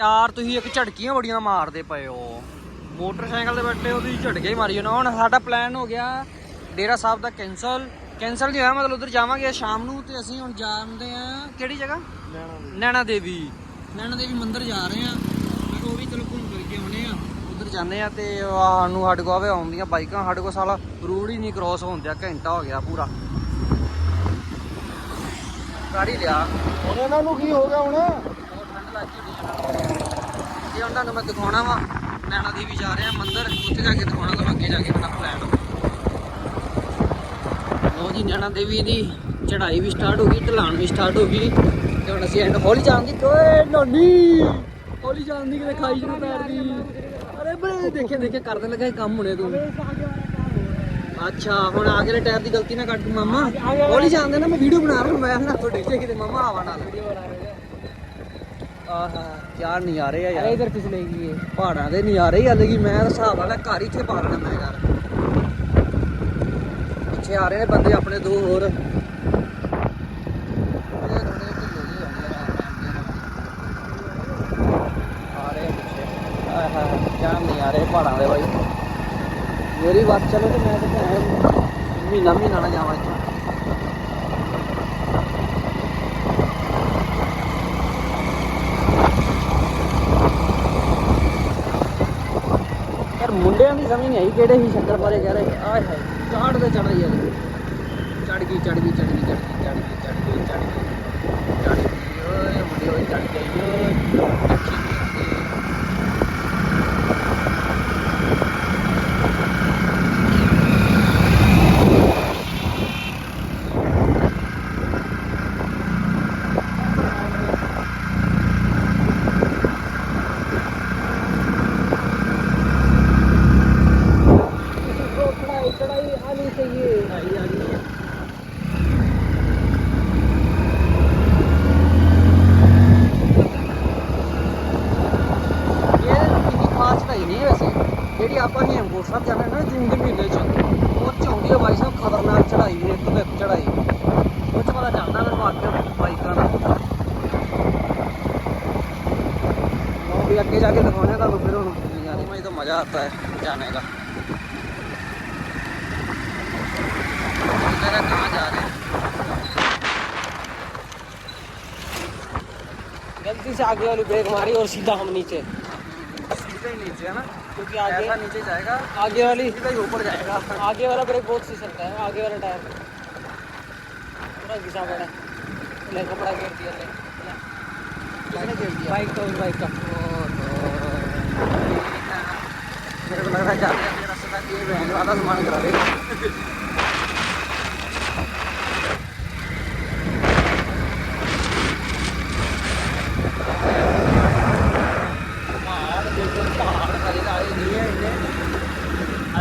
ਯਾਰ ਤੁਸੀਂ ਇੱਕ ਝਟਕੀਆਂ ਬੜੀਆਂ ਮਾਰਦੇ ਪਏ ਹੋ। ਮੋਟਰਸਾਈਕਲ ਤੇ ਬੈਠੇ ਉਹਦੀ ਝਟਕੇ ਮਾਰੀ ਜਾਣਾ। ਹੁਣ ਸਾਡਾ ਪਲਾਨ ਹੋ ਗਿਆ ਡੇਰਾ ਸਾਹਿਬ ਦਾ ਕੈਨਸਲ ਕੈਨਸਲ ਨਹੀਂ ਹੋਇਆ ਮਤਲਬ ਉਧਰ ਜਾਵਾਂਗੇ ਸ਼ਾਮ ਨੂੰ ਤੇ ਅਸੀਂ ਹੁਣ ਜਾਂਦੇ ਆ ਕਿਹੜੀ ਜਗ੍ਹਾ? ਨੈਣਾ ਦੇਵੀ। ਨੈਣਾ ਦੇਵੀ। ਮੰਦਿਰ ਜਾ ਰਹੇ ਆ ਮੈਂ ਉਹ ਵੀ ਚਲੋ ਘੁੰਮ ਫਿਰ ਕੇ ਆਉਣੇ ਆ ਉਧਰ ਜਾਂਦੇ ਆ ਤੇ ਸਾਨੂੰ ਸਾਡੇ ਕੋਲ ਆਵੇ ਆਉਂਦੀਆਂ ਬਾਈਕਾਂ। ਸਾਡੇ ਕੋਲ ਸਾਲਾ ਰੋਡ ਹੀ ਨਹੀਂ ਕ੍ਰੋਸ ਹੁੰਦਿਆ ਘੰਟਾ ਹੋ ਗਿਆ ਪੂਰਾ। ਹੀ ਲਿਆ। ਹੁਣ ਇਹਨਾਂ ਨੂੰ ਕੀ ਹੋ ਗਿਆ ਹੁਣ ਬਹੁਤ ਠੰਡ ਲੱਗ ਗਈ ਇਹ ਹੁਣ ਤੁਹਾਨੂੰ ਮੈਂ ਦਿਖਾਉਣਾ ਵਾ ਨੈਣਾ ਦੇਵੀ ਜਾ ਰਹੇ, ਮੰਦਿਰ, ਉੱਥੇ ਜਾ ਕੇ ਦਿਖਾਉਣਾ ਤੁਹਾਨੂੰ ਅੱਗੇ ਜਾ ਕੇ ਮੇਰਾ ਪਲਾਨ ਲੋ ਜੀ, ਨੈਣਾ ਦੇਵੀ ਦੀ ਚੜ੍ਹਾਈ ਵੀ ਸਟਾਰਟ ਹੋ ਗਈ ਢਲਾਣ ਵੀ ਸਟਾਰਟ ਹੋ ਗਈ, ਤੇ ਹੁਣ ਅਸੀਂ ਐਂਡ ਹੌਲੀ ਜਾਣ ਓਏ ਨੋਨੀ ਹੌਲੀ ਜਾਣ ਦੀ ਕਿਤੇ ਖਾਈ ਜੂ ਪੈਰ ਦੀ ਅਰੇ ਬੜੇ ਦੇਖੇ ਦੇਖੇ ਕਰਦੇ ਲੱਗਾ ਕੰਮ ਹੁਣੇ ਤੂੰ। ਅੱਛਾ, ਹੁਣ ਆਗਲੇ ਟਾਇਰ ਦੀ ਗਲਤੀ ਨਾ ਕੱਢ ਮਾਮਾ। ਹੌਲੀ ਜਾਂਦੇ ਨਾ, ਮੈਂ ਵੀਡੀਓ ਬਣਾ ਰਿਹਾ, ਮੈਂ ਨਾ ਤੁਹਾਡੇ ਡਿੱਗੇ ਕਿਤੇ ਮਾਮਾ ਆਵਾ ਨਾਲ। ਆਹਾ ਯਾਰ ਨਜ਼ਾਰੇ ਆ ਯਾਰ। ਇਧਰ ਫਿਸਲੇਗੀ ਇਹ ਪਹਾੜਾਂ ਦੇ ਨਜ਼ਾਰੇ ਹੀ ਅਲੱਗ ਹੀ ਮੈਂ ਤਾਂ ਹਿਸਾਬ ਵਾਲਾ ਘਰ ਇੱਥੇ ਪਾ ਲੈਣਾ ਮੈਂ ਯਾਰ। ਪਿੱਛੇ ਆ ਰਹੇ ਨੇ ਬੰਦੇ ਆਪਣੇ ਦੋ ਹੋਰ। ਆ ਆ ਆ ਪਹਾੜਾਂ ਦੇ ਬਾਈ। ਮੇਰੀ ਬੱਸ ਚਲੇ ਤੇ ਮੈਂ ਤਾਂ ਮਹੀਨਾ ਮਹੀਨਾ ਨਾ ਜਾਵਾਂ ਇੱਥੇ ਯਾਰ ਮੁੰਡਿਆਂ ਦੀ ਸਮਝ ਨਹੀਂ ਆਈ ਕਿਹੜੇ ਹੀ ਸ਼ੱਕਰ ਬਾਰੇ ਕਹਿ ਰਹੇ। ਆਏ ਹਾਏ ਚਾੜ ਦੇ ਚੜ ਰਹੀ ਹੈ ਚੜ ਗਈ ਚੜ ਗਈ ਚੜ ਗਈ ਚੜ ਗਈ ਚੜ ਗਈ ਚੜ ਗਈ ਚੜ ਗਈ ਚੜ ਗਈ। ਓਏ ਮੁੰਡੇ ਹੋਏ ਚੜ ਗਈ, ਓਏ। आगे वाली ब्रेक मारी और सीधा हम नीचे। सीधा ही नीचे है ना? क्योंकि आगे नीचे जाएगा। आगे वाली ही ऊपर जाएगा। आगे वाला ब्रेक बहुत फिसलता है आगे वाला टायर। पूरा घिसा पड़ा है। कपड़ा घेर दिया किसने घेर दिया? बाइक का उस बाइक का। मेरे को लग रहा है जाते जाते रास्ते ये बहन आधा सामान करा देगा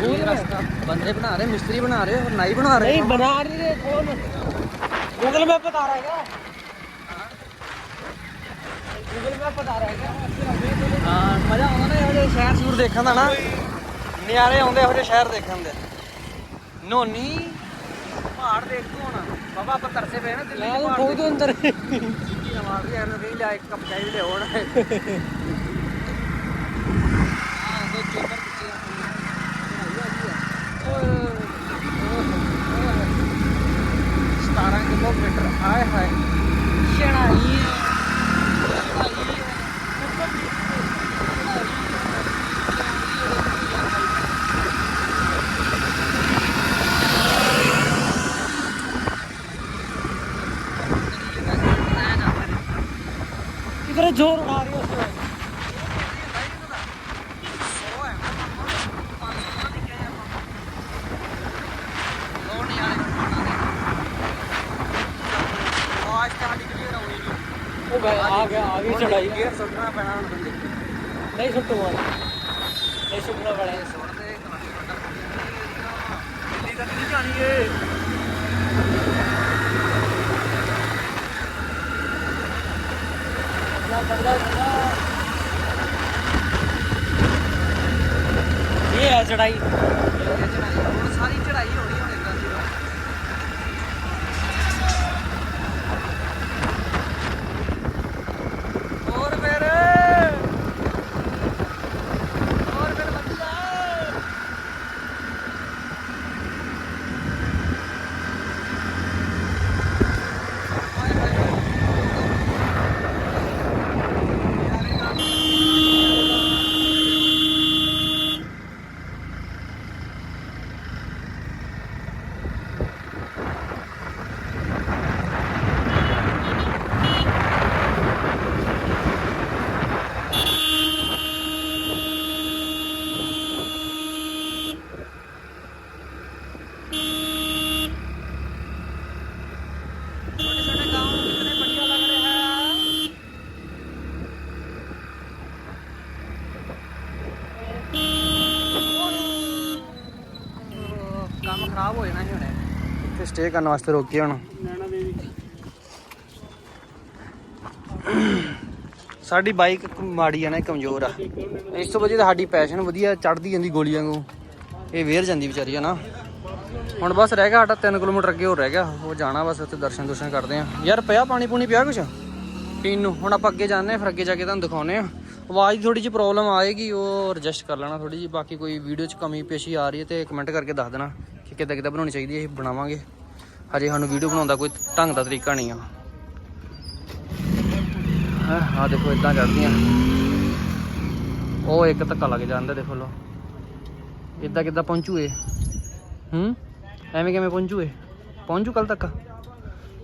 ਬੰਦੇ ਬਣਾ ਰਹੇ बना रहे मिस्त्री बना रहे और नाई बना रहे नहीं बना रहे कौन गूगल मैप बता रहा ਗੂਗਲ ਮੈਪ ਬਤਾ ਰਿਹਾ ਹੈ ਹਾਂ ਮਜ਼ਾ ਆਉਂਦਾ ਨਾ ਇਹੋ ਜਿਹੇ ਸ਼ਹਿਰ ਸ਼ੂਰ ਦੇਖਣ ਦਾ ਨਾ। ਨਿਆਰੇ ਆਉਂਦੇ ਇਹੋ ਜਿਹੇ ਸ਼ਹਿਰ ਦੇਖਣ ਦੇ। ਨੋਨੀ ਪਹਾੜ ਦੇਖ ਤੂੰ ਹੁਣ। ਬਾਬਾ ਆਪਾਂ ਤਰਸੇ ਪਏ ਨਾ ਦਿੱਲੀ ਦੇ ਪਹਾੜ ਬਹੁਤ ਅੰਦਰ। ਚੀਕੀ ਨਾ ਮਾਰ ਰਿਹਾ ਇਹਨੂੰ ਕਹੀ ਲਿਆ ਇੱਕ ਕੱਪ ਚਾਹੀਦੇ ਹੋਣ ਹਾਂ ਦੋ ਪਿੱਛੇ ਸਤਾਰਾਂ ਕਿਲੋਮੀਟਰ ਆਏ ਹਾਏ ਚੜਾਈ इधर जोर उड़ा ਉਹ ਗਏ ਆ ਪੈਣਾ ਹੁਣ ਇਹ ਹੈ ਚੜਾਈ। ਖਰਾਬ ਹੋ ਜਾਣਾ ਸੀ ਹੁਣੇ। ਇੱਥੇ ਸਟੇ ਕਰਨ ਵਾਸਤੇ ਰੋਕੇ ਹੁਣ। ਨੈਣਾ ਦੇਵੀ। ਸਾਡੀ ਬਾਈਕ ਮਾੜੀ ਆ ਨਾ ਕਮਜ਼ੋਰ ਆ। ਇਸ ਤੋਂ ਤਾਂ ਸਾਡੀ ਪੈਸ਼ਨ ਵਧੀਆ ਚੜਦੀ ਜਾਂਦੀ ਗੋਲੀ ਵਾਂਗੂ। ਇਹ ਵੇਰ ਜਾਂਦੀ ਵਿਚਾਰੀ ਆ ਨਾ। ਹੁਣ ਬਸ ਰਹਿ ਗਿਆ ਸਾਡਾ 3 ਕਿਲੋਮੀਟਰ ਅੱਗੇ ਹੋਰ ਰਹਿ ਗਿਆ। ਉਹ ਜਾਣਾ ਬਸ ਉੱਥੇ ਦਰਸ਼ਨ ਦੁਰਸ਼ਨ ਕਰਦੇ ਆ। ਯਾਰ ਪਿਆ ਪਾਣੀ ਪੂਣੀ ਪਿਆ ਕੁਛ? ਪੀਣ ਨੂੰ। ਹੁਣ ਆਪਾਂ ਅੱਗੇ ਜਾਂਦੇ ਆ ਫਿਰ ਅੱਗੇ ਜਾ ਕੇ ਤੁਹਾਨੂੰ ਦਿਖਾਉਨੇ ਆ ਆਵਾਜ਼ ਦੀ ਥੋੜੀ ਜਿਹੀ ਪ੍ਰੋਬਲਮ ਆਏਗੀ ਉਹ ਐਡਜਸਟ ਕਰ ਲੈਣਾ ਥੋੜੀ ਜਿਹੀ। ਬਾਕੀ ਕੋਈ ਵੀਡੀਓ 'ਚ ਕਮੀ ਪੇਸ਼ੀ ਆ ਰਹੀ ਹੈ ਤੇ ਕਮੈਂਟ ਕਰਕੇ ਦੱਸ ਦੇਣਾ। ਕਿੱਦਾਂ ਕਿੱਦਾਂ ਬਣਾਉਣੀ ਚਾਹੀਦੀ ਹੈ ਅਸੀਂ ਬਣਾਵਾਂਗੇ। ਹਜੇ ਸਾਨੂੰ ਵੀਡੀਓ ਬਣਾਉਣ ਦਾ ਕੋਈ ਢੰਗ ਦਾ ਤਰੀਕਾ ਨਹੀਂ ਆ। ਆ ਦੇਖੋ ਇਦਾਂ ਚੜਦੀਆਂ ਉਹ ਇੱਕ ਧੱਕਾ ਲੱਗ ਜਾਂਦਾ, ਦੇਖੋ ਲੋ ਇਦਾਂ ਕਿੱਦਾਂ ਪਹੁੰਚੂ ਇਹ? ਹੂੰ? ਐਵੇਂ ਕਿਵੇਂ ਪਹੁੰਚੂ ਇਹ? ਪਹੁੰਚੂ ਕੱਲ ਤੱਕ?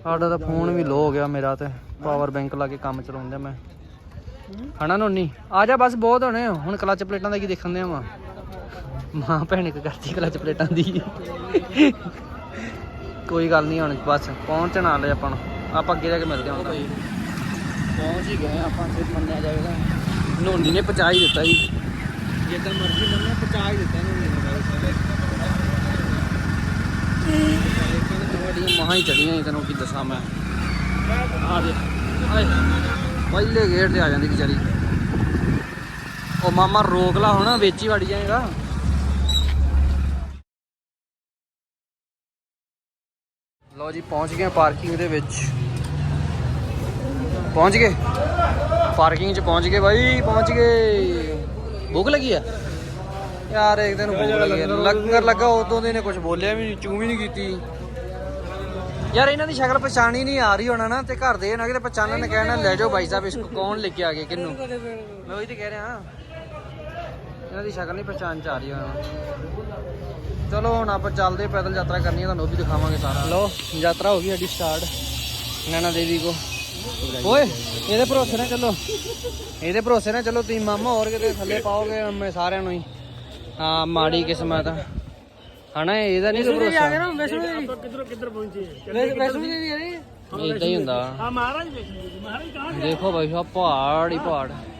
ਸਾਡਾ ਤਾਂ ਫੋਨ ਵੀ ਲੋ ਹੋ ਗਿਆ ਮੇਰਾ ਤੇ। ਪਾਵਰ ਬੈਂਕ ਲਾ ਕੇ ਕੰਮ ਚਲਾਉਂਦਾ ਮੈਂ। ਹਣਾ ਨੋਨੀ? ਆ ਜਾ ਬਸ, ਬਹੁਤ ਹੋਣੇ ਹੁਣ ਕਲਚ ਪਲੇਟਾਂ ਦਾ ਕੀ ਦੇਖਣ ਦੇ ਆ ਮਾਂ ਭੈਣ ਇੱਕ ਕਰਦੀ ਕਲਚ ਪਲੇਟਾਂ ਦੀ। ਕੋਈ ਗੱਲ ਨਹੀਂ ਹੁਣ ਬਸ ਪਹੁੰਚਣ ਵਾਲੇ ਆਪਾਂ ਨੂੰ। ਆਪਾਂ ਅੱਗੇ ਜਾ ਕੇ ਮਿਲਦੇ ਹਾਂ ਹੁਣ। ਪਹੁੰਚ ਹੀ ਗਏ ਆਪਾਂ ਫਿਰ ਮੰਨਿਆ ਜਾਵੇਗਾ ਨੋਨੀ ਨੇ ਪਹੁੰਚਾ ਹੀ ਦਿੱਤਾ ਜੀ। ਜਿੱਦਾਂ ਮਰਜ਼ੀ ਮੰਨਿਆ ਪਹੁੰਚਾ ਹੀ ਦਿੱਤਾ ਨੋਨੀ ਨੇ। ਤੁਹਾਡੀਆਂ ਮਹਾਂ ਹੀ ਚੜੀਆਂ ਸੀ ਤੈਨੂੰ ਕੀ ਦੱਸਾਂ ਮੈਂ। ਆ ਦੇ ਪਹਿਲੇ ਗੇਟ ਤੇ ਆ ਜਾਂਦੀ ਵਿਚਾਰੀ। ਉਹ ਮਾਮਾ ਰੋਕ ਲਾ ਹੁਣ, ਵੇਚੀ ਹੀ ਵੜ ਜਾਏਗਾ। ਲਓ ਜੀ, ਪਹੁੰਚ ਗਏ ਪਾਰਕਿੰਗ ਦੇ ਵਿੱਚ। ਪਹੁੰਚ ਗਏ? ਪਾਰਕਿੰਗ 'ਚ ਪਹੁੰਚ ਗਏ ਬਾਈ, ਪਹੁੰਚ ਗਏ। ਭੁੱਖ ਲੱਗੀ ਆ? ਯਾਰ, ਇੱਕ ਦਿਨ ਭੁੱਖ ਲੱਗੀ ਆ। ਲੰਗਰ ਲੱਗਾ, ਉਦੋਂ ਦੇ ਨੇ ਕੁਝ ਬੋਲਿਆ ਵੀ ਨਹੀਂ ਚੂ ਵੀ ਨਹੀਂ ਕੀਤੀ। ਯਾਰ, ਇਹਨਾਂ ਦੀ ਸ਼ਕਲ ਪਛਾਣ ਹੀ ਨਹੀਂ ਆ ਰਹੀ ਹੋਣਾ ਨਾ, ਤੇ ਘਰ ਦੇ ਨਾ ਕਿਤੇ ਪਛਾਣਨ ਨੇ ਕਹਿਣਾ, ਲੈ ਜਾਓ ਭਾਈ ਸਾਹਿਬ, ਇਸਕੋ ਕੌਣ ਲੈ ਕੇ ਆ ਗਏ ਕਿੰਨੂੰ ਮੈਂ ਉਹੀ ਤੇ ਕਹਿ ਰਿਹਾ। ਇਹਨਾਂ ਦੀ ਸ਼ਕਲ ਨਹੀਂ ਪਛਾਣ ਚ ਆ ਰਹੀ ਹੁਣ। ਚਲੋ ਹੁਣ ਆਪਾਂ ਚੱਲਦੇ ਪੈਦਲ ਯਾਤਰਾ ਕਰਨੀ ਹੈ ਤੁਹਾਨੂੰ ਉਹ ਵੀ ਦਿਖਾਵਾਂਗੇ ਸਾਰਾ। ਲੋ ਯਾਤਰਾ ਹੋ ਗਈ ਸਾਡੀ ਸਟਾਰਟ ਨੈਣਾ ਦੇਵੀ ਕੋ। ਓਏ ਇਹਦੇ ਭਰੋਸੇ ਨਾ ਚੱਲੋ। ਇਹਦੇ ਭਰੋਸੇ ਨਾ ਚੱਲੋ ਤੁਸੀਂ ਮਾਮਾ ਹੋਰ ਕਿਤੇ ਥੱਲੇ ਪਾਓਗੇ ਮੈਂ ਸਾਰਿਆਂ ਨੂੰ ਹੀ। ਹਾਂ ਮਾੜੀ ਕਿਸਮਤ। ਆ ਹਣਾ ਇਹਦਾ ਨਹੀਂ ਭਰੋਸਾ। ਆ ਕਿੱਧਰ ਕਿੱਧਰ ਪਹੁੰਚੇ ਵੈਸ਼ਨੂ ਦੇਵੀ ਆ ਰਹੀ ਇਦਾਂ ਹੀ ਹੁੰਦਾ। ਆ ਮਹਾਰਾਜ ਦੇਖੋ ਮਹਾਰਾਜ ਕਹਾਂ ਦੇਖੋ ਭਾਈ ਸਾਹਿਬ ਪਹਾੜ ਹੀ ਪਹਾੜ।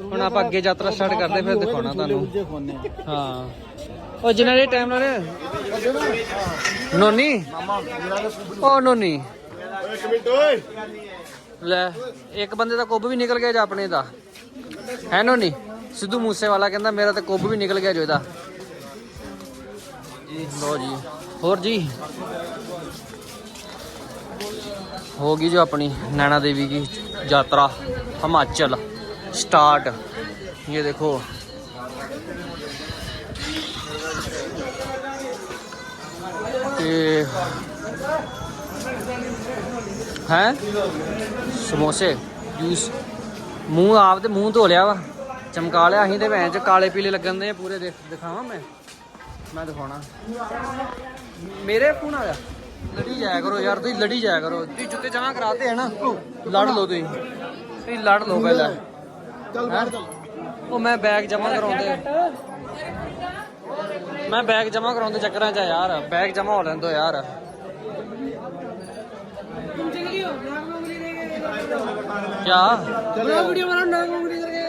ਹੁਣ ਆਪਾਂ ਅੱਗੇ ਯਾਤਰਾ ਸਟਾਰਟ ਕਰਦੇ ਫਿਰ ਦਿਖਾਉਣਾ ਤੁਹਾਨੂੰ। ਹਾਂ। ਉਹ ਜਿਨ੍ਹਾਂ ਦੇ ਟਾਈਮ ਨਾਲ ਨੋਨੀ? ਉਹ ਨੋਨੀ। ਲੈ ਇੱਕ ਬੰਦੇ ਦਾ ਕੁੱਬ ਵੀ ਨਿਕਲ ਗਿਆ ਜਾ ਆਪਣੇ ਦਾ? ਹੈ ਨੋਨੀ? ਸਿੱਧੂ ਮੂਸੇ ਵਾਲਾ ਕਹਿੰਦਾ ਮੇਰਾ ਤੇ ਕੁੱਬ ਵੀ ਨਿਕਲ ਗਿਆ ਜੋ ਇਹਦਾ ਲੋ ਜੀ। ਹੋਰ ਜੀ? ਹੋ ਗਈ ਜੋ ਆਪਣੀ ਨੈਣਾ ਦੇਵੀ ਦੀ ਯਾਤਰਾ ਹਿਮਾਚਲ। स्टार्ट ये देखो ਤੇ ਹੈ ਸਮੋਸੇ ਜੂਸ ਮੂੰਹ ਆਪ ਤੇ ਮੂੰਹ ਧੋ ਲਿਆ ਵਾ ਚਮਕਾ ਲਿਆ ਅਸੀਂ ਤੇ ਭੈਣ ਚ ਕਾਲੇ ਪੀਲੇ ਲੱਗਣ ਦੇ ਪੂਰੇ ਦੇਖ ਦਿਖਾਵਾਂ ਮੈਂ ਮੈਂ ਦਿਖਾਉਣਾ ਮੇਰੇ ਫੋਨ ਆ ਗਿਆ ਲੜੀ ਜਾਇਆ ਕਰੋ ਯਾਰ ਤੁਸੀਂ ਲੜੀ ਜਾਇਆ ਕਰੋ ਤੁਸੀਂ ਜੁੱਤੇ ਜਮਾ ਕਰਾਤੇ ਹੈ ਨਾ ਲੜ ਲਓ ਤੁਸੀਂ ਤੁਸੀਂ ਲੜ ਲਓ ਪਹਿਲਾਂ ਚੱਲ ਬਾਹਰ ਚੱਲ ਉਹ ਮੈਂ ਬੈਗ ਜਮਾ ਕਰਾਉਂਦੇ ਮੈਂ ਬੈਗ ਜਮਾ ਕਰਾਉਂਦੇ ਚੱਕਰਾਂ 'ਚ ਆ ਯਾਰ ਬੈਗ ਜਮਾ ਹੋ ਲੈਂਦੋ ਯਾਰ ਕਿਆ ਚੱਲ ਵੀਡੀਓ ਬਣਾ ਨਾ ਵੀਡੀਓ ਕਰਕੇ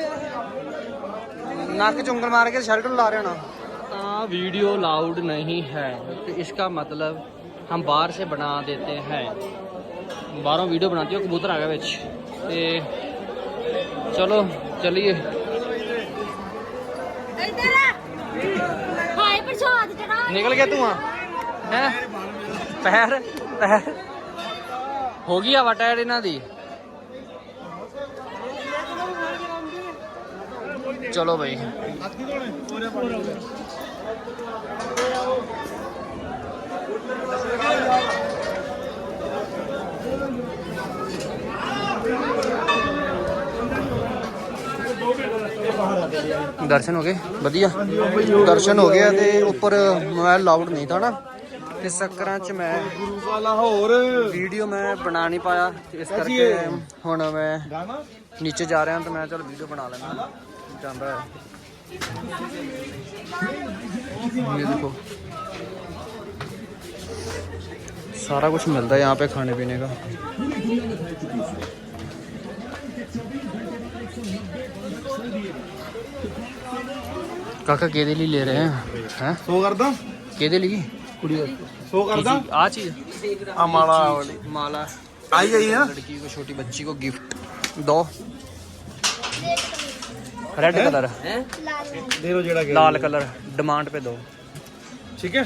नक चुंगल मार के शर्ट ला रहे हो ना वीडियो लाउड नहीं है तो इसका मतलब हम बाहर से बना देते हैं बाहरों वीडियो बनाती हो कबूतर आ गया बिच ते चलो ਚਲਿਏ। ਇੱਧਰ ਹਾਏ ਪ੍ਰਸ਼ਾਦ ਚੜਾ ਨਿਕਲ ਗਿਆ ਧੂਆ। ਹੈ? ਪੈਰ ਪੈਰ। ਹੋ ਗਈ ਹਵਾ ਟਾਇਰ ਇਹਨਾਂ ਦੀ। ਚਲੋ ਭਾਈ ਦਰਸ਼ਨ ਹੋ ਗਏ ਵਧੀਆ ਦਰਸ਼ਨ ਹੋ ਗਿਆ ਤੇ ਉੱਪਰ ਮੋਬਾਈਲ ਲਾਊਡ ਨਹੀਂ ਥਾ ਨਾ ਇਸ ਚੱਕਰਾਂ 'ਚ ਮੈਂ ਗੁਰੂ ਕਾ ਲਾਹੌਰ ਵੀਡੀਓ ਮੈਂ ਬਣਾ ਨਹੀਂ ਪਾਇਆ ਇਸ ਕਰਕੇ ਹੁਣ ਮੈਂ ਗਾਣਾ ਨੀਚੇ ਜਾ ਰਿਹਾ ਤਾਂ ਮੈਂ ਚਲ ਵੀਡੀਓ ਬਣਾ ਲੈਣਾ ਜਾਂਦਾ ਹੈ ये देखो सारा कुछ मिलता है यहाँ पे खाने पीने का काका केदे लिए ले रहे हैं हैं ਸੋ ਕਰਦਾ केदे लिए ਕੁੜੀ ਸੋ ਕਰਦਾ आ चीज ਆ ਮਾਲਾ ਵਾਲੀ माला ਆਈ ਆਈ ਨਾ लड़की को छोटी बच्ची को गिफ्ट दो रेड कलर ਹੈ ਦੇ ਲੋ ਜਿਹੜਾ ਕਿ लाल कलर डिमांड पे दो ਠੀਕ ਹੈ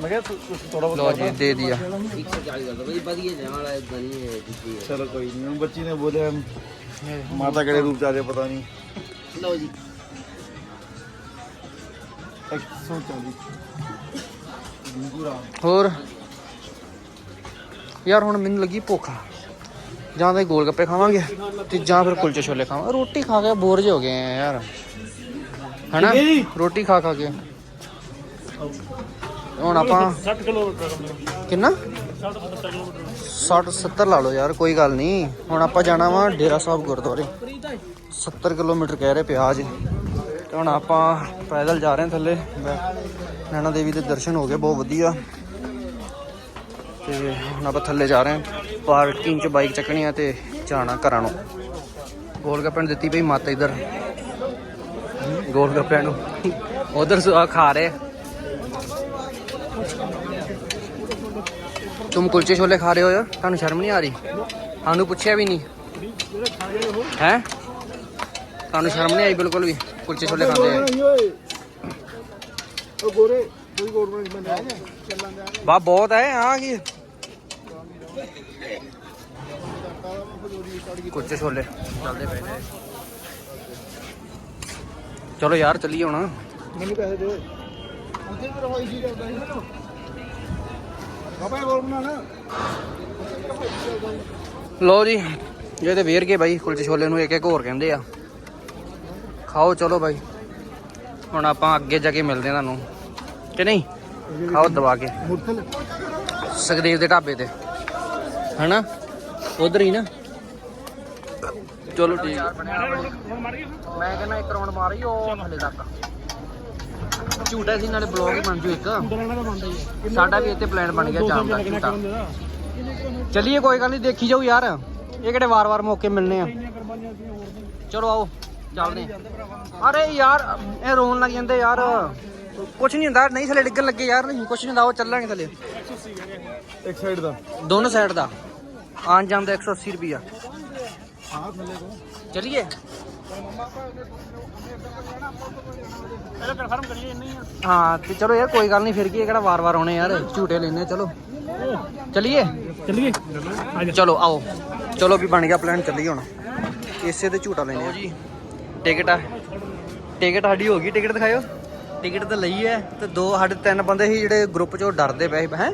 ਮੈਂ ਕਿਹਾ ਤੁਸੀਂ ਥੋੜਾ लो जी दे दिया 140 ਦਾ ਬਈ ਵਧੀਆ ਜਾਣ ਵਾਲਾ ਇਦਾਂ ਨਹੀਂ ਹੈ ਦਿੱਤੀ ਹੈ ਚਲੋ ਕੋਈ ਨਹੀਂ ਬੱਚੀ 140 ਪੂਰਾ ਹੋਰ? ਯਾਰ ਹੁਣ ਮੈਨੂੰ ਲੱਗੀ ਭੁੱਖ। ਜਾਂ ਤਾਂ ਗੋਲ ਗੱਪੇ ਖਾਵਾਂਗੇ ਤੇ ਜਾਂ ਫਿਰ ਕੁਲਚੇ ਛੋਲੇ ਖਾਵਾਂਗੇ। ਰੋਟੀ ਖਾ ਕੇ ਬੋਰ ਜੇ ਹੋ ਗਏ ਆ ਯਾਰ। ਹਨਾ? ਠੀਕ ਹੈ ਜੀ। ਰੋਟੀ ਖਾ ਖਾ ਕੇ। ਹੁਣ ਆਪਾਂ 60 ਕਿਲੋਮੀਟਰ ਕਿੰਨਾ? 60 70 ਲਾ ਲਓ ਯਾਰ ਕੋਈ ਗੱਲ ਨਹੀਂ। ਹੁਣ ਆਪਾਂ ਜਾਣਾ ਵਾ ਡੇਰਾ ਸਾਹਿਬ ਗੁਰਦੁਆਰੇ। 70 ਕਿਲੋਮੀਟਰ ਕਹਿ ਰਹੇ ਪਿਆਜ। ਤੇ ਹੁਣ ਆਪਾਂ ਪੈਦਲ ਜਾ ਰਹੇ ਹਾਂ ਥੱਲੇ। ਨੈਣਾ ਦੇਵੀ ਦੇ ਦਰਸ਼ਨ ਹੋ ਗਏ, ਬਹੁਤ ਵਧੀਆ। ਤੇ ਹੁਣ ਆਪਾਂ ਥੱਲੇ ਜਾ ਰਹੇ ਹਾਂ। ਪਾਰਕਿੰਗ 'ਚ ਬਾਈਕ ਚੱਕਣੀ ਆ ਤੇ ਜਾਣਾ ਘਰਾਂ ਨੂੰ। ਗੋਲ ਗੱਪਣ ਦਿੱਤੀ ਪਈ ਮਾਤਾ ਇਧਰ। ਗੋਲ ਗੱਪਿਆਂ ਨੂੰ। ਉਧਰ ਸੁਆ ਖਾ ਰਹੇ ਤੁਮ ਕੁਲਚੇ ਛੋਲੇ ਖਾ ਰਹੇ ਹੋ ਤੁਹਾਨੂੰ ਸ਼ਰਮ ਨਹੀਂ ਆ ਰਹੀ? ਸਾਨੂੰ ਪੁੱਛਿਆ ਵੀ ਨਹੀਂ। ਹੈ? ਤੁਹਾਨੂੰ ਸ਼ਰਮ ਨਹੀਂ ਆਈ ਬਿਲਕੁਲ ਵੀ। ਕੁਲਚੇ ਛੋਲੇ ਖਾਂਦੇ ਆ। ਉਹ ਗੋਰੇ ਕੋਈ ਗਵਰਨਮੈਂਟ ਬੰਦਾ ਹੈ ਚੱਲਾਂ ਦਾ ਬਾ ਬਹੁਤ ਹੈ ਆ ਕੀ ਕੁਲਚੇ ਛੋਲੇ। ਚੱਲਦੇ ਪਏ ਨੇ। ਚਲੋ ਯਾਰ ਚੱਲੀਏ ਹੁਣ। ਮੈਨੂੰ ਪੈਸੇ ਦੇ। ਉੱਥੇ ਵੀ ਕਰਦਾ ਸੀ ਬਾਬਾ ਹੋਰ ਬਣਾਣਾ ਲੋ। ਜੀ ਇਹ ਤੇ ਵੇਰ ਕੇ ਬਾਈ ਕੁਲਚੇ ਛੋਲੇ ਨੂੰ ਇੱਕ ਇੱਕ ਹੋਰ ਕਹਿੰਦੇ ਆ। ਖਾਓ, ਚਲੋ ਬਾਈ। ਹੁਣ ਆਪਾਂ ਅੱਗੇ ਜਾ ਕੇ ਮਿਲਦੇ ਹਾਂ ਤੁਹਾਨੂੰ। ਕਿ ਨਹੀਂ? ਖਾਓ ਦਬਾ ਕੇ। ਮੁਰਥਲ ਦੇ ਢਾਬੇ ਤੇ। ਹਨਾ? ਉਧਰ ਹੀ ਨਾ। ਚਲੋ ਠੀਕ ਮੈਂ ਕਹਿੰਦਾ ਇੱਕ ਰਾਉਂਡ ਮਾਰੀ ਉਹ ਥੱਲੇ ਤੱਕ। ਝੂਟਾ ਸੀ, ਨਾਲੇ ਬਲੌਗ ਹੀ ਬਣ ਜੂ ਇੱਕ। ਸਾਡਾ ਵੀ ਇੱਥੇ ਪਲਾਨ ਬਣ ਗਿਆ ਜਾਣ ਦਾ, ਝੂਟਾ। ਚਲਿਏ, ਕੋਈ ਗੱਲ ਨਹੀਂ, ਦੇਖੀ ਜਾਓ ਯਾਰ। ਇਹ ਕਿਹੜੇ ਵਾਰ-ਵਾਰ ਮੌਕੇ ਮਿਲਨੇ ਆ। ਚਲੋ ਆਓ। ਚੱਲਦੇ ਆ। ਅਰੇ ਯਾਰ ਇਹ ਰੋਣ ਲੱਗ ਜਾਂਦੇ ਯਾਰ। ਕੁਛ ਨਹੀਂ ਹੁੰਦਾ ਨਹੀਂ ਥੱਲੇ ਡਿੱਗਣ ਲੱਗੇ ਯਾਰ ਨਹੀਂ ਕੁਛ ਨਹੀਂ ਹੁੰਦਾ ਉਹ ਚੱਲਾਂਗੇ ਥੱਲੇ। ਇੱਕ ਸਾਈਡ ਦਾ। ਦੋਨੋਂ ਸਾਈਡ ਦਾ। ਆਣ ਜਾਣ ਦਾ 180 ਰੁਪਿਆ ਹਾਂ ਥੱਲੇ ਤੋਂ ਚਲਿਏ। ਪਹਿਲਾਂ ਕਨਫਰਮ ਕਰੀਏ ਇੰਨੀ ਆ। ਹਾਂ ਤੇ ਚਲੋ ਯਾਰ ਕੋਈ ਗੱਲ ਨਹੀਂ ਫਿਰ ਕੀ ਇਹ ਕਿਹੜਾ ਵਾਰ-ਵਾਰ ਆਉਣੇ ਯਾਰ ਝੂਟੇ ਲੈਨੇ ਚਲੋ। ਚਲਿਏ? ਚੱਲੀਏ। ਚਲੋ ਆਓ। ਚਲੋ ਵੀ ਬਣ ਗਿਆ ਪਲਾਨ ਚੱਲੀਏ ਹੁਣ। ਇਸੇ ਤੇ ਝੂਟਾ ਲੈਨੇ ਆ। ਜੀ। ਟਿਕਟ ਆ ਟਿਕਟ ਸਾਡੀ ਹੋ ਗਈ ਟਿਕਟ ਦਿਖਾਇਓ ਟਿਕਟ ਤਾਂ ਲਈ ਹੈ ਤੇ ਦੋ ਸਾਡੇ ਤਿੰਨ ਬੰਦੇ ਸੀ ਜਿਹੜੇ ਗਰੁੱਪ ਚੋਂ ਡਰਦੇ ਪਏ ਹੈ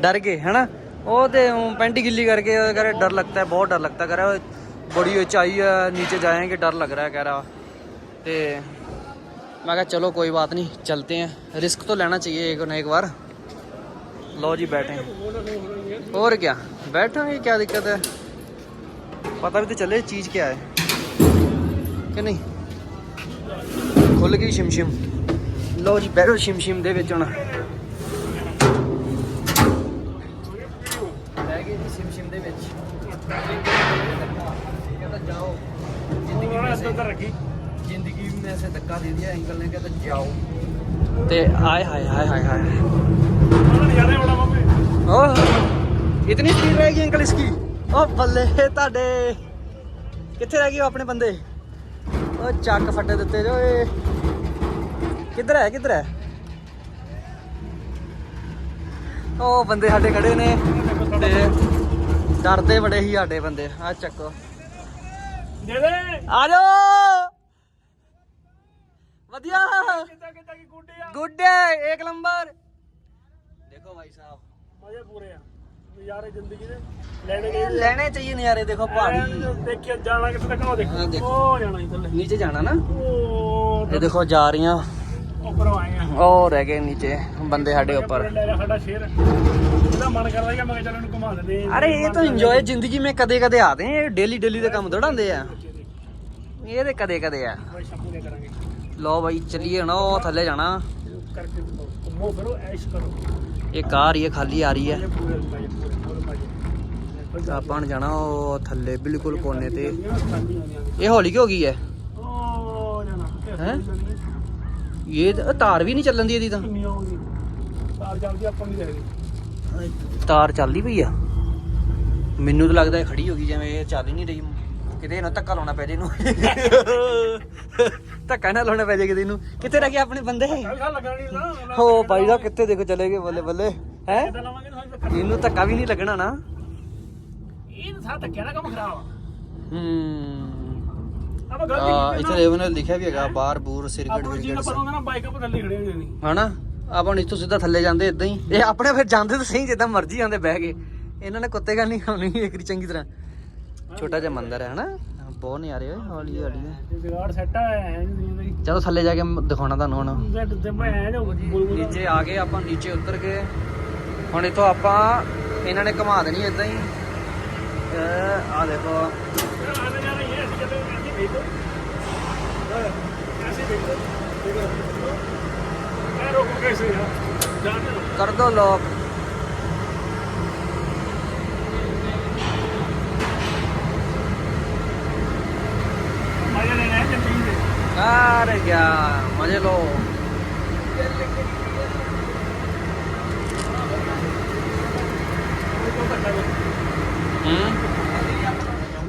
ਡਰ ਗਏ ਹੈਨਾ ਉਹ ਤੇ ਊਂ ਪੈਂਟੀ ਗਿੱਲੀ करके कह रहे डर लगता है बहुत डर लगता है कह रहा बड़ी ऊंचाई है नीचे जाएंगे डर लग रहा है कह रहा ਤੇ मैं कहा चलो कोई बात नहीं चलते हैं रिस्क तो लेना चाहिए एक ना एक बार लो जी बैठे हैं और क्या बैठेंगे क्या दिक्कत है पता भी तो चले चीज़ क्या है ਕਿ ਨਹੀਂ? ਖੁੱਲ ਗਈ ਸ਼ਿਮਸ਼ਿਮ। ਲੋ ਜੀ ਬੈਰੋ ਸ਼ਿਮਸ਼ਿਮ ਦੇ ਵਿੱਚ ਹੁਣ। ਇਤਨੀ ਸਪੀਡ ਰਹਿ ਗਈ ਅੰਕਲ ਇਸकी ਉਹ ਬੱਲੇ ਤੁਹਾਡੇ। ਕਿੱਥੇ ਰਹਿ ਗਏ ਆਪਣੇ ਬੰਦੇ? ਉਹ ਚੱਕ ਫੱਟੇ ਦਿੱਤੇ ਜੋ ਏ ਕਿੱਧਰ ਹੈ ਕਿੱਧਰ ਹੈ? ਉਹ ਬੰਦੇ ਸਾਡੇ ਖੜੇ ਨੇ ਤੇ ਡਰਦੇ ਬੜੇ ਹੀ ਸਾਡੇ ਬੰਦੇ। ਆ ਚੱਕੋ। ਦੇ ਦੇ ਆ ਜਾਓ। ਵਧੀਆ। ਕਿੱਦਾਂ ਕਿੱਦਾਂ ਕੀ ਗੁੱਡੇ ਆ? ਗੁੱਡ ਹੈ ਇੱਕ ਨੰਬਰ। ਦੇਖੋ ਭਾਈ ਸਾਹਿਬ। ਮਜ਼ੇ ਪੂਰੇ ਆ। ਨਜ਼ਾਰੇ ਜ਼ਿੰਦਗੀ ਦੇ ਲੈਣੇ ਗਏ ਲੈਣੇ ਚਾਹੀਏ ਨਜ਼ਾਰੇ ਦੇਖੋ ਪਹਾੜੀ। ਦੇਖਿਆ ਜਾਣਾ ਕਿੱਥੇ ਤੱਕ ਉਹ ਹਾਂ, ਦੇਖੋ। ਦੇਖੋ। ਉਹ ਜਾਣਾ ਹੀ ਥੱਲੇ। ਨੀਚੇ ਜਾਣਾ ਨਾ। ਉਹ ਇਹ ਦੇਖੋ ਜਾ ਰਹੀਆਂ। ਉੱਪਰੋਂ ਆਏ ਆ। ਉਹ ਰਹਿ ਗਏ ਨੀਚੇ ਬੰਦੇ ਸਾਡੇ ਉੱਪਰ। ਲੈ ਜਾ ਸਾਡਾ ਸ਼ੇਰ। ਇਹਦਾ ਮਨ ਕਰਦਾ ਕਿ ਮੈਂ ਕਿਹਾ ਚੱਲ ਇਹਨੂੰ ਘੁਮਾ ਦਿੰਦੇ ਆ। ਅਰੇ ਇਹ ਤਾਂ ਇੰਜੋਏ ਜ਼ਿੰਦਗੀ में ਕਦੇ ਕਦੇ ਆਤੇ हैं ਡੇਲੀ ਡੇਲੀ ਦੇ ਕੰਮ ਆ। ਇਹ ਤੇ ਕਦੇ ਕਦੇ ਆ ਲੋ ਬਾਈ ਚੱਲੀਏ ਨਾ ਉਹ ਥੱਲੇ ਜਾਣਾ। ਕਰਕੇ ਘੁੰਮੋ ਫਿਰੋ ਐਸ਼ ਕਰੋ। ਇਹ ਕਾਰ ਰਹੀ ਹੈ ਖਾਲੀ ਆ ਰਹੀ ਹੈ। ਇਹ ਪੂਰੇ ਮਜ਼ੇ ਪੂਰੇ ਆਪਾਂ ਨੇ ਜਾਣਾ ਉਹ ਥੱਲੇ, ਬਿਲਕੁਲ ਕੋਨੇ ਤੇ। ਇਹ ਹੌਲੀ ਕਿਉਂ ਗਈ ਹੈ? ਉਹ ਇਹ ਤਾਰ ਵੀ ਨਹੀਂ ਚੱਲਣ ਦੀ ਇਹਦੀ ਤਾਂ। ਤਾਰ ਚੱਲਦੀ ਆਪਾਂ ਨਹੀਂ ਦੇਖਦੇ ਤਾਰ ਚੱਲਦੀ ਪਈ ਆ। ਮੈਨੂੰ ਤਾਂ ਲੱਗਦਾ ਖੜੀ ਹੋ ਗਈ, ਜਿਵੇਂ ਇਹ ਚੱਲ ਹੀ ਨਹੀਂ ਰਹੀ। ਕਿਤੇ ਇਹਨੂੰ ਧੱਕਾ ਲਾਉਣਾ ਪੈ ਜੇ ਇਹਨੂੰ। ਧੱਕਾ ਨਾ ਲਾਉਣਾ ਪੈ ਜੇ ਕਿਤੇ ਇਹਨੂੰ। ਕਿੱਥੇ ਰਹਿ ਗਏ ਆਪਣੇ ਬੰਦੇ? ਹੋ ਭਾਈ ਦਾ ਕਿੱਥੇ ਦੇਖੋ ਚਲੇ ਗਏ ਬੱਲੇ ਬੱਲੇ ਹੈ? ਇਹਨੂੰ ਧੱਕਾ? ਵੀ ਨਹੀਂ ਲੱਗਣਾ ਨਾ। ਇਹ ਤਾਂ ਸਾਥ ਧੱਕਿਆ ਨਾ ਕੰਮ ਖਰਾਬ ਹੂੰ। ਇੱਥੇ ਦੇਖੋ ਨਾ ਲਿਖਿਆ ਵੀ ਹੈਗਾ ਬਾਰ ਬੂਰ ਨਾ ਬਾਈਕ ਆਪਾਂ ਥੱਲੇ ਖੜੇ ਹੁੰਦੇ ਨਹੀਂ ਹਨਾ? ਆਪਾਂ ਹੁਣ ਇੱਥੋਂ ਸਿੱਧਾ ਥੱਲੇ ਜਾਂਦੇ ਇਦਾਂ ਹੀ। ਇਹ ਆਪਣੇ ਫਿਰ ਜਾਂਦੇ ਤਾਂ ਸਹੀ ਜਿੱਦਾਂ ਮਰਜ਼ੀ ਜਾਂਦੇ ਬਹਿ ਕੇ। ਇਹਨਾਂ ਨੇ ਕੁੱਤੇ ਗੱਲ ਨਹੀਂ ਖਾਣੀ ਇੱਕ ਚੰਗੀ ਤਰ੍ਹਾਂ। ਛੋਟਾ ਜਿਹਾ ਮੰਦਿਰ ਹੈ ਹਨਾ ਬਹੁਤ ਨਜ਼ਾਰੇ ਓਏ ਹੌਲੀ ਹੌਲੀ ਤੇ ਜਗਾੜ ਸੈੱਟ ਆ ਹੈ ਦੀ ਚਲੋ ਥੱਲੇ ਜਾ ਕੇ ਮ- ਦਿਖਾਉਣਾ ਤੁਹਾਨੂੰ ਹੁਣ ਜੱਟ ਤੇ ਮੈਂ ਐ ਜੋ ਬੋਲ ਬੋਲ ਨੀਚੇ ਆ ਗਏ ਆਪਾਂ ਨੀਚੇ ਉਤਰ ਗਏ ਹੁਣ ਇੱਥੋਂ ਆਪਾਂ ਇਹਨਾਂ ਨੇ ਘੁਮਾ ਦੇਣੀ ਇਦਾਂ ਹੀ ਆ ਦੇਖੋ ਆਨੇ ਜਾਣਾ ਇਹ ਅਸੀਂ ਜਦੋਂ ਐਸੀ ਵੇਖੋ ਐਸੀ ਵੇਖੋ ਮੈਂ ਰੋਕੋ ਕੈਸੇ ਯਾਰ ਜਾਣੇ ਕਰ ਦੋ ਲੋਕ ਮਜ਼ੇ ਲੈਣਾ ਹੈ ਜ਼ਿੰਦਗੀ ਦੇ ਅਰੇ ਗਿਆ ਮਜ਼ੇ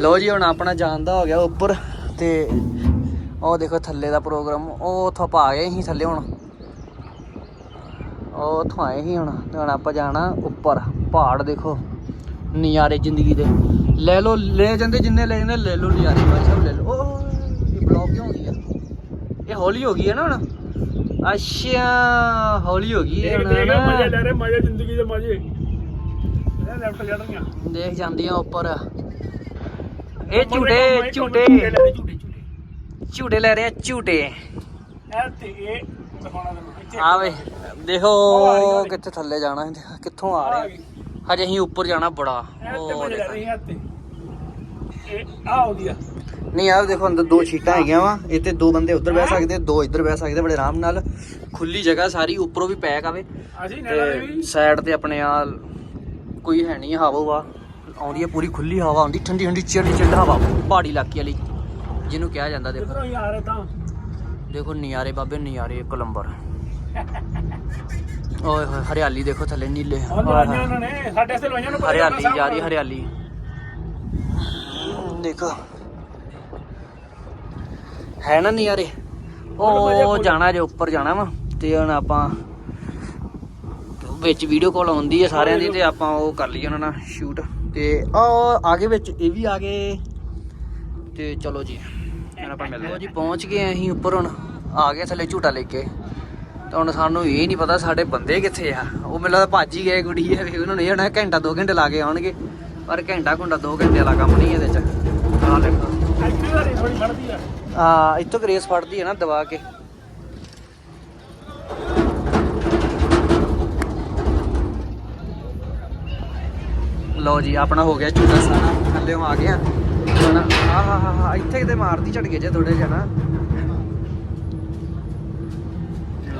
ਲੋ ਜੀ, ਹੁਣ ਆਪਣਾ ਜਾਣ ਦਾ ਹੋ ਗਿਆ ਉੱਪਰ ਤੇ ਉਹ ਦੇਖੋ ਥੱਲੇ ਦਾ ਪ੍ਰੋਗਰਾਮ। ਉਹ ਉੱਥੋਂ ਆਪਾਂ ਆ ਗਏ ਸੀ ਥੱਲੇ ਹੁਣ। ਉਹ ਉੱਥੋਂ ਆਏ ਸੀ ਹੁਣ। ਤੇ ਹੁਣ ਆਪਾਂ ਜਾਣਾ ਉੱਪਰ, ਪਹਾੜ ਦੇਖੋ। ਨਜ਼ਾਰੇ ਜ਼ਿੰਦਗੀ ਦੇ। ਲੈ ਲੋ ਲੈ ਜਾਂਦੇ ਜਿੰਨੇ ਲੈ ਜਾਂਦੇ, ਲੈ ਲੋ ਨਜ਼ਾਰੇ। ਭਾਈ ਸਾਹਿਬ ਲੈ ਲੋ ਉਹ ਇਹ ਬਲੌਕ ਕਿਉਂ ਹੋ ਗਈ ਆ ਇਹ ਹੌਲੀ ਹੋ ਗਈ ਹੈ ਨਾ ਹੁਣ? ਅੱਛਾ ਹੌਲੀ ਹੋ ਗਈ ਹੈ ਦੇਖ ਦੇਖ ਨਾ। ਮਜ਼ੇ ਲੈ ਰਹੇ ਮਜ਼ੇ ਜ਼ਿੰਦਗੀ ਦੇ ਮਜ਼ੇ। ਇਹ ਲੈਫਟ ਚੜਨੀਆਂ ਦੇਖ ਜਾਂਦੀਆਂ ਉੱਪਰ। ਇਹ ਝੂਟੇ ਝੂਟੇ। ਝੂਟੇ ਲੈ ਰਹੇ ਆ ਝੂਟੇ। ਇਹ ਤੇ ਇਹ ਆਵੇ ਦੇਖੋ। ਕਿੱਥੇ ਥੱਲੇ ਜਾਣਾ ਕਿੱਥੋਂ ਆ ਰਹੇ। ਹਜੇ ਅਸੀਂ ਉੱਪਰ ਜਾਣਾ ਬੜਾ। ਉਹ ਮਜ਼ੇ ਲੈ ਦੇਖੋ। ਰਹੀ ਹੈ ਤੇ ਇਹ ਆ ਉਹਦੀ ਆ। ਨਹੀਂ ਯਾਰ ਦੇਖੋ ਅੰਦਰ ਦੋ ਸੀਟਾਂ ਹੈਗੀਆਂ ਵਾ। ਇੱਥੇ ਦੋ ਬੰਦੇ ਉੱਧਰ ਬਹਿ ਸਕਦੇ ਦੋ ਇੱਧਰ ਬਹਿ ਸਕਦੇ ਬੜੇ ਆਰਾਮ ਨਾਲ। ਖੁੱਲੀ ਜਗ੍ਹਾ ਸਾਰੀ ਉੱਪਰੋਂ ਵੀ ਪੈਕ ਆਵੇ। ਅਸੀਂ ਵੀ ਸਾਈਡ ਤੇ ਆਪਣੇ ਆ ਕੋਈ ਹੈ ਨਹੀਂ ਹਵਾ ਵਾ। ਆਉਂਦੀ ਹੈ ਪੂਰੀ ਖੁੱਲੀ ਹਵਾ ਆਉਂਦੀ ਠੰਡੀ ਠੰਡੀ ਚਿਲਡ ਚਿਲਡ ਹਵਾ ਪਹਾੜੀ ਇਲਾਕੇ ਵਾਲੀ। ਜਿਹਨੂੰ ਕਿਹਾ ਜਾਂਦਾ ਦੇਖੋ। ਤਾਂ? ਦੇਖੋ ਨਿਆਰੇ ਬਾਬੇ ਨਿਆਰੇ ਕੋਲੰਬਰ। ਓਏ ਹੋਏ ਹਰਿਆਲੀ ਦੇਖੋ ਥੱਲੇ ਨੀਲੇ। ਉਹ ਹਾਏ ਲਵਾਈਆਂ ਹਾਏ। ਉਹਨਾਂ ਨੇ ਸਾਡੇ ਵਾਸਤੇ ਲਵਾਈਆਂ ਨੂੰ ਹਰਿਆਲੀ ਜਾ ਰਹੀ ਹਰਿਆਲੀ ਦੇਖੋ। ਹੈ ਨਾ ਨਿਆਰੇ ਉਹ ਜਾਣਾ ਜੇ ਉੱਪਰ ਜਾਣਾ ਵਾ ਤੇ ਹੁਣ ਆਪਾਂ ਵਿੱਚ ਵੀਡੀਓ ਕਾਲ ਆਉਂਦੀ ਹੈ ਸਾਰਿਆਂ ਦੀ ਤੇ ਆਪਾਂ ਉਹ ਕਰ ਲਈਏ ਉਹਨਾਂ ਨਾਲ ਸ਼ੂਟ ਤੇ ਆ ਆਗੇ ਵਿੱਚ ਇਹ ਵੀ ਆ ਗਏ ਤੇ ਚਲੋ ਜੀ ਹੁਣ ਆਪਾਂ ਮਿਲਦੇ ਹਾਂ। ਜੀ ਪਹੁੰਚ ਗਏ ਅਸੀਂ ਉੱਪਰ ਹੁਣ। ਆ ਗਏ ਥੱਲੇ ਝੂਟਾ ਲੈ ਕੇ। ਤਾਂ ਹੁਣ ਸਾਨੂੰ ਇਹ ਨਹੀਂ ਪਤਾ ਸਾਡੇ ਬੰਦੇ ਕਿੱਥੇ ਆ। ਉਹ ਮੈਨੂੰ ਲੱਗਦਾ ਭੱਜ ਹੀ ਗਏ ਕੁੜੀ ਹੈ ਵੀ ਉਹਨਾਂ ਨੇ ਜਾਣਾ ਘੰਟਾ 2 ਘੰਟੇ ਲਾ ਕੇ ਆਉਣਗੇ। ਪਰ ਘੰਟਾ ਘੰਟਾ 2 ਘੰਟੇ ਵਾਲਾ ਕੰਮ ਨਹੀਂ ਇਹਦੇ ਚ। ਆ ਇੱਥੋਂ ਗ੍ਰੇਸ ਫੜਦੀ ਹੈ ਨਾ ਦਬਾ ਕੇ। ਲਓ ਜੀ, ਆਪਣਾ ਹੋ ਗਿਆ ਝੂਟਾ ਸਾਰਾ। ਥੱਲੇੋਂ ਆ ਗਿਆ। ਹੁਣ ਆ ਹਾ ਹਾ ਹਾ ਇੱਥੇ ਕਿਤੇ ਮਾਰਦੀ ਝਟਕੇ ਜੇ ਥੋੜੇ ਜਿਹਾ ਨਾ।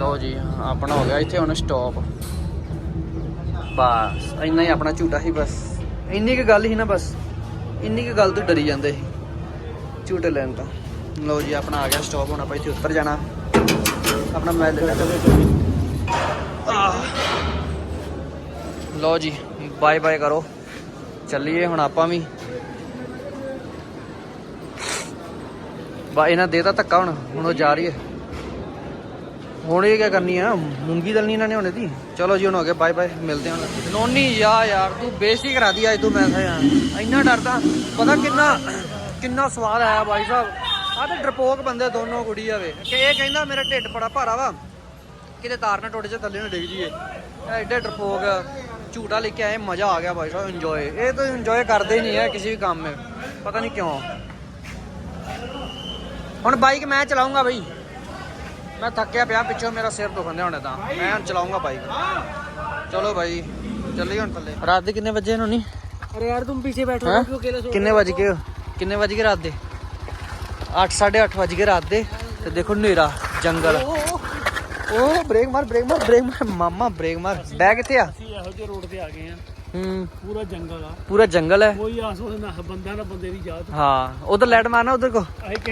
ਲਓ ਜੀ, ਆਪਣਾ ਹੋ ਗਿਆ ਇੱਥੇ ਹੁਣ ਸਟਾਪ ਬਸ, ਇੰਨਾ ਹੀ ਆਪਣਾ ਝੂਟਾ ਸੀ ਬਸ। ਇੰਨੀ ਕੀ ਗੱਲ ਸੀ ਨਾ ਬਸ। ਇੰਨੀ ਕੁ ਗੱਲ ਤੋਂ ਡਰੀ ਜਾਂਦੇ ਸੀ। ਝੂਟੇ ਲੈਣ ਤੋਂ। ਲਓ ਜੀ, ਆਪਣਾ ਆ ਗਿਆ ਸਟਾਪ ਹੁਣ ਆਪਾਂ ਇੱਥੇ ਉੱਤਰ ਜਾਣਾ। ਆਪਣਾ ਮੈਂ ਲਓ ਜੀ ਬਾਏ ਬਾਏ ਕਰੋ। ਚੱਲੀਏ ਹੁਣ ਆਪਾਂ ਵੀ। ਬਾ, ਇਹਨਾਂ ਦੇਤਾ ਧੱਕਾ ਹੁਣ ਹੁਣ ਉਹ ਜਾ ਰਹੀ ਹੈ। ਹੁਣ ਇਹ ਕੀ ਕਰਨੀ ਆ? ਮੂੰਗੀ ਦਲਣੀ ਇਹਨਾਂ ਨੇ ਹੁਣੇ ਦੀ। ਚਲੋ ਜੀ, ਹੁਣ ਹੋ ਗਿਆ ਬਾਏ ਬਾਏ ਮਿਲਦੇ ਹਾਂ। ਨੋਨੀ, ਯਾ ਯਾਰ, ਤੂੰ ਬੇਇੱਜ਼ਤੀ ਕਰਾ ਦੀ ਅੱਜ ਤੂੰ ਮੈਂ ਤਾਂ ਯਾਰ। ਇੰਨਾ ਡਰਦਾ ਪਤਾ ਕਿੰਨਾ ਕਿੰਨਾ ਸਵਾਦ ਆਇਆ ਬਾਈ ਸਾਹਿਬ। ਆ ਤੇ ਡਰਪੋਕ ਬੰਦੇ ਦੋਨੋਂ ਕੁੜੀ ਆਵੇ ਕਿ ਇਹ ਕਹਿੰਦਾ ਮੇਰਾ ਢਿੱਡ ਬੜਾ ਭਾਰਾ ਵਾ। ਕਿਤੇ ਤਾਰ ਨਾ ਟੁੱਟ ਜਾ ਥੱਲੇ ਨਾ ਡਿੱਗ ਜੀਏ ਐਡੇ ਡਰਪੋਕ ਝੂਟਾ ਲੈ ਕੇ ਆਏ, ਮਜ਼ਾ ਆ ਗਿਆ ਬਾਈ ਸਾਹਿਬ ਇੰਜੋਏ ਇਹ ਤਾਂ ਇੰਜੋਏ ਕਰਦੇ ਹੀ ਨਹੀਂ ਹੈ ਕਿਸੇ ਵੀ ਕੰਮ ਮੇ ਪਤਾ ਨਹੀਂ ਕਿਉਂ। ਹੁਣ ਬਾਈਕ ਮੈਂ ਚਲਾਉਂਗਾ ਬਈ। ਮੈਂ ਥੱਕਿਆ ਪਿਆ ਪਿੱਛੋਂ ਮੇਰਾ ਸਿਰ ਦੁਖਣ ਹੁਣ ਤਾਂ। ਮੈਂ ਹੁਣ ਚਲਾਉਂਗਾ ਬਾਈਕ ਚਲੋ ਭਾਈ ਚੱਲੀ ਹੁਣ ਥੱਲੇ। ਰਾਤ ਦੇ ਕਿੰਨੇ ਵਜੇ ਨੂੰ ਅਰੇ ਯਾਰ ਤੂੰ ਪਿੱਛੇ ਬੈਠੋ ਕਿਉਂ ਅਕੇਲੇ ਸੋ ਕਿੰਨੇ ਵਜ ਗਏ? ਕਿੰਨੇ ਵਜ ਗਏ ਰਾਤ ਦੇ? 8 8:30 ਵਜ ਗਏ ਰਾਤ ਦੇ। ਤੇ ਦੇਖੋ ਹਨੇਰਾ ਜੰਗਲ। ਉਹ ਬ੍ਰੇਕ ਮਾਰ ਬ੍ਰੇਕ ਮਾਰ ਬ੍ਰੇਕ ਮਾਰ। ਮਾਮਾ ਬ੍ਰੇਕ ਮਾਰ। ਬੈ ਕਿੱਥੇ ਆ? ਅਸੀਂ ਇਹੋ ਜਿਹੇ ਰੋਡ ਤੇ ਆ ਗਏ ਆ ਹੂੰ। ਪੂਰਾ ਜੰਗਲ ਆ। ਪੂਰਾ ਜੰਗਲ ਹੈ? ਕੋਈ ਆਸ ਉਹਦੇ ਨਾਲ ਬੰਦਾ ਨਾ ਬੰਦੇ ਦੀ ਯਾਦ। ਹਾਂ ਉਧਰ ਲੈਟ ਮਾਰਨਾ ਉਧਰ ਕੋ।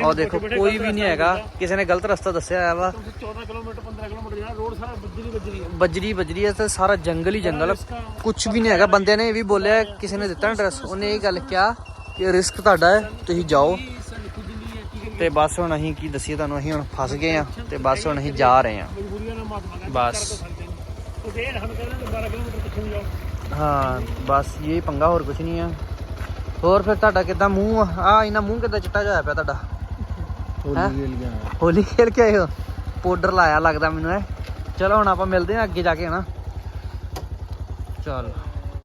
ਉਹ ਦੇਖੋ ਕੋਈ ਵੀ ਨਹੀਂ ਹੈਗਾ। ਕਿਸੇ ਨੇ ਗਲਤ ਰਸਤਾ ਦੱਸਿਆ ਹੋਇਆ ਵਾ। ਤੁਸੀਂ 14 ਕਿਲੋਮੀਟਰ 15 ਕਿਲੋਮੀਟਰ ਜਾਣਾ ਰੋਡ ਸਾਰਾ ਬੱਜਰੀ ਬੱਜਰੀ ਆ। ਬਜਰੀ ਬਜਰੀ ਹੈ ਤੇ ਸਾਰਾ ਜੰਗਲ ਹੀ ਜੰਗਲ ਕੁਝ ਵੀ ਨਹੀਂ ਹੈਗਾ। ਬੰਦੇ ਨੇ ਇਹ ਵੀ ਬੋਲਿਆ ਕਿਸੇ ਨੇ ਦਿੱਤਾ ਐਡਰੈਸ ਉਹਨੇ ਇਹ ਗੱਲ ਕਿਹਾ ਕਿ ਰਿਸਕ ਤੁਹਾਡਾ ਹੈ ਤੁਸੀਂ ਜਾਓ। ਤੇ ਬਸ ਹੁਣ ਅਸੀਂ ਕੀ ਦਸੀਏ ਤੁਹਾਨੂੰ ਅਸੀਂ ਹੁਣ ਫਸ ਗਏ ਆ ਤੇ ਬਸ ਹੁਣ ਅਸੀਂ ਜਾ ਰਹੇ ਆ ਬਸ। ਉਹ ਦੇ ਸਾਨੂੰ ਕਹਿੰਦੇ 12 ਕਿਲੋਮੀਟਰ ਪਿੱਛੇ ਨੂੰ ਜਾਓ। ਹਾਂ ਬਸ ਇਹ ਪੰਗਾ ਹੋਰ ਕੁਝ ਨਹੀਂ ਆ। ਹੋਰ ਫਿਰ ਤੁਹਾਡਾ ਕਿਦਾਂ ਮੂੰਹ? ਆ ਇਹਨਾਂ ਮੂੰਹ ਕਿਦਾਂ ਚਿੱਟਾ ਜਿਹਾ ਹੋਇਆ ਪਿਆ ਤੁਹਾਡਾ? ਹੋਲੀ ਖੇਲ ਕੇ ਆਏ ਹੋ? ਪਾਊਡਰ ਲਾਇਆ ਲੱਗਦਾ ਮੈਨੂੰ ਐ ਚਲੋ ਹੁਣ ਆਪਾਂ ਮਿਲਦੇ ਆ ਅੱਗੇ ਜਾ ਕੇ ਹਨਾ? ਚਲ।